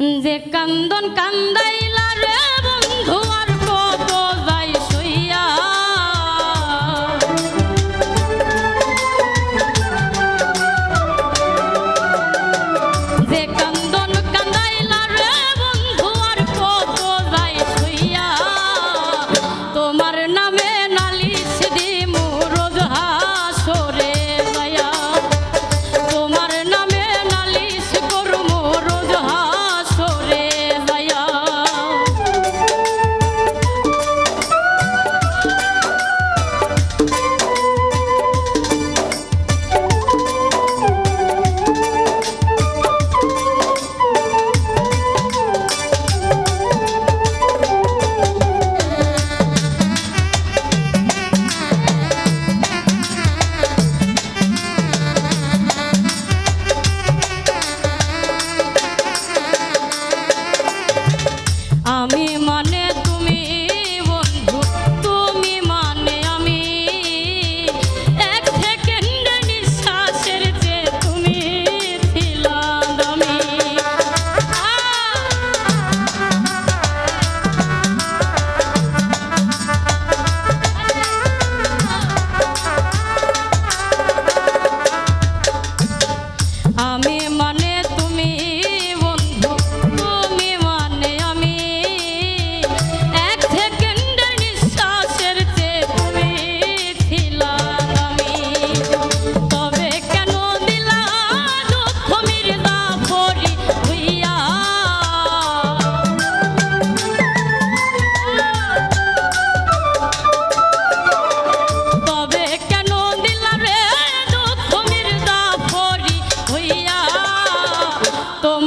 যে কান্দন কান্দাইলা রে।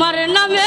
আমার নামে